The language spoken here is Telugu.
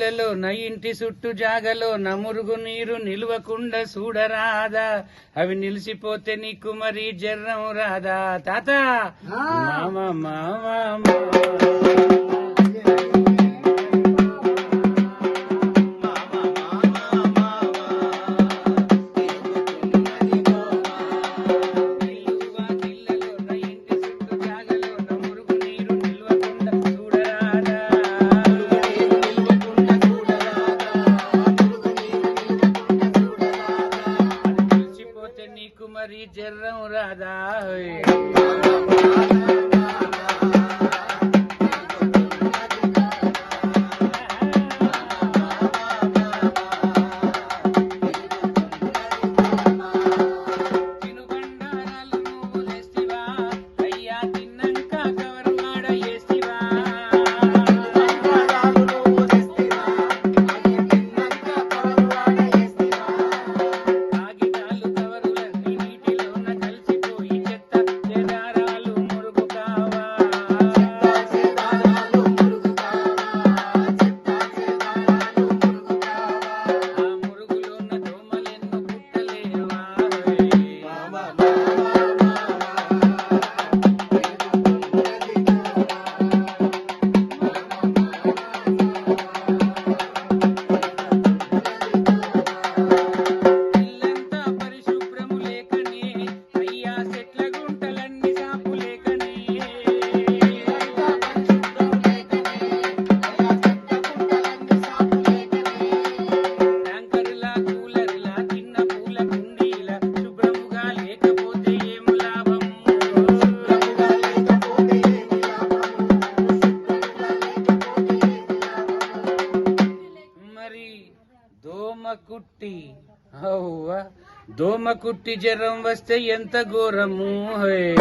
ఇళ్ళలో నా ఇంటి చుట్టూ జాగలో నమురుగు నీరు నిలవకుండా చూడరాదా. అవి నిలిచిపోతే నీకు మరి జర్రం రాదా. తాత! మామ మామ. జర్రం రాదా దోమకుట్టి. దోమకుట్టి జ్వరం వస్తే ఎంత ఘోరము హే.